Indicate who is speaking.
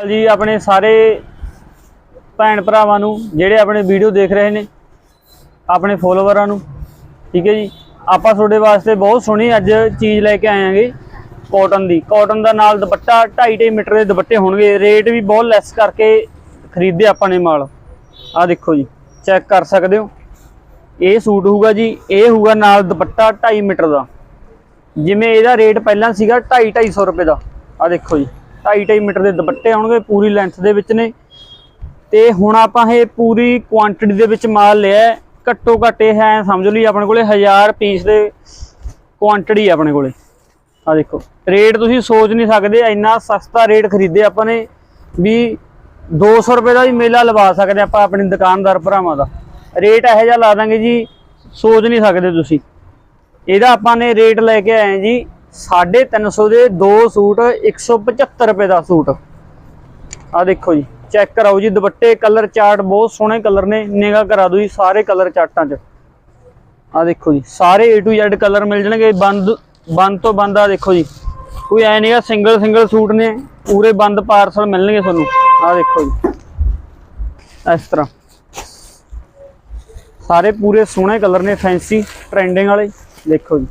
Speaker 1: ਜੀ ਆਪਣੇ ਸਾਰੇ ਭੈਣ ਭਰਾਵਾਂ ਨੂੰ, ਜਿਹੜੇ ਆਪਣੇ ਵੀਡੀਓ ਦੇਖ ਰਹੇ ਨੇ, ਆਪਣੇ ਫੋਲੋਵਰਾਂ ਨੂੰ, ਠੀਕ ਹੈ ਜੀ। ਆਪਾਂ ਤੁਹਾਡੇ ਵਾਸਤੇ ਬਹੁਤ ਸੋਹਣੀ ਅੱਜ ਚੀਜ਼ ਲੈ ਕੇ ਆਏ ਆਂਗੇ ਕਾਟਨ ਦੀ। ਕਾਟਨ ਦਾ ਨਾਲ ਦੁਪੱਟਾ 2.5 ਮੀਟਰ ਦੇ ਦੁਪੱਟੇ ਹੋਣਗੇ। ਰੇਟ ਵੀ ਬਹੁਤ ਲੈਸ ਕਰਕੇ ਖਰੀਦੇ ਆਪਾਂ ਨੇ ਮਾਲ। ਆ ਦੇਖੋ ਜੀ ਚੈੱਕ ਕਰ ਸਕਦੇ ਹੋ। ਇਹ ਸੂਟ ਹੋਊਗਾ ਜੀ, ਇਹ ਹੋਊਗਾ ਨਾਲ ਦੁਪੱਟਾ 2.5 ਮੀਟਰ ਦਾ। ਜਿਵੇਂ ਇਹਦਾ ਰੇਟ ਪਹਿਲਾਂ ਸੀਗਾ 2.5 250 ਰੁਪਏ ਦਾ। ਆ ਦੇਖੋ ਜੀ। 2.5 2.5 ਮੀਟਰ ਦੇ ਦੁਪੱਟੇ ਆਉਣਗੇ, ਪੂਰੀ ਲੈਂਥ ਦੇ ਵਿੱਚ ਨੇ। ਤੇ ਹੁਣ ਆਪਾਂ ਇਹ ਪੂਰੀ ਕੁਆਂਟੀਟੀ ਦੇ ਵਿੱਚ ਮਾਲ ਲਿਆ ਘੱਟੋ ਘੱਟ ਇਹ ਹੈ ਸਮਝ ਲਈ ਆਪਣੇ ਕੋਲੇ 1000 ਪੀਸ ਦੇ ਕੁਆਂਟੀਟੀ ਆਪਣੇ ਕੋਲੇ। ਆ ਦੇਖੋ ਰੇਟ ਤੁਸੀਂ ਸੋਚ ਨਹੀਂ ਸਕਦੇ, ਇੰਨਾ ਸਸਤਾ ਰੇਟ ਖਰੀਦੇ ਆਪਾਂ ਨੇ ਵੀ 200 ਰੁਪਏ ਦਾ ਵੀ ਮੇਲਾ ਲਵਾ ਸਕਦੇ ਆਪਾਂ ਆਪਣੀ ਦੁਕਾਨਦਾਰ ਭਰਾਵਾਂ ਦਾ। ਰੇਟ ਇਹੋ ਜਿਹਾ ਲਾ ਦਾਂਗੇ ਜੀ, ਸੋਚ ਨਹੀਂ ਸਕਦੇ ਤੁਸੀਂ। ਇਹਦਾ ਆਪਾਂ ਨੇ ਰੇਟ ਲੈ ਕੇ ਆਏ ਜੀ 350 ਦੇ ਦੋ ਸੂਟ 175 ਰੁਪਏ ਦਾ ਸੂਟ। ਆ ਦੇਖੋ ਜੀ, ਚੈੱਕ ਕਰਾਓ ਜੀ, ਦੁਪੱਟੇ, ਕਲਰ ਚਾਰਟ ਬਹੁਤ ਸੋਹਣੇ ਕਲਰ ਨੇ ਨਿਗਾ ਕਰਾ ਦਿਓ ਜੀ ਸਾਰੇ ਕਲਰ ਚਾਰਟਾਂ 'ਚ। ਆ ਦੇਖੋ ਜੀ, ਸਾਰੇ A to Z ਕਲਰ ਮਿਲ ਜਾਣਗੇ, ਬੰਦ ਬੰਦ ਤੋਂ ਬੰਦ ਆ ਦੇਖੋ ਜੀ। ਕੋਈ ਐ ਨਹੀਂਗਾ ਸਿੰਗਲ ਸਿੰਗਲ ਸੂਟ ਨੇ, ਪੂਰੇ ਬੰਦ ਪਾਰਸਲ ਮਿਲਣਗੇ ਤੁਹਾਨੂੰ। ਆ ਦੇਖੋ ਜੀ, ਇਸ ਤਰ੍ਹਾਂ। ਸਾਰੇ ਪੂਰੇ ਸੋਹਣੇ ਕਲਰ ਨੇ, ਫੈਂਸੀ, ਟ੍ਰੈਂਡਿੰਗ ਵਾਲੇ, ਦੇਖੋ ਜੀ।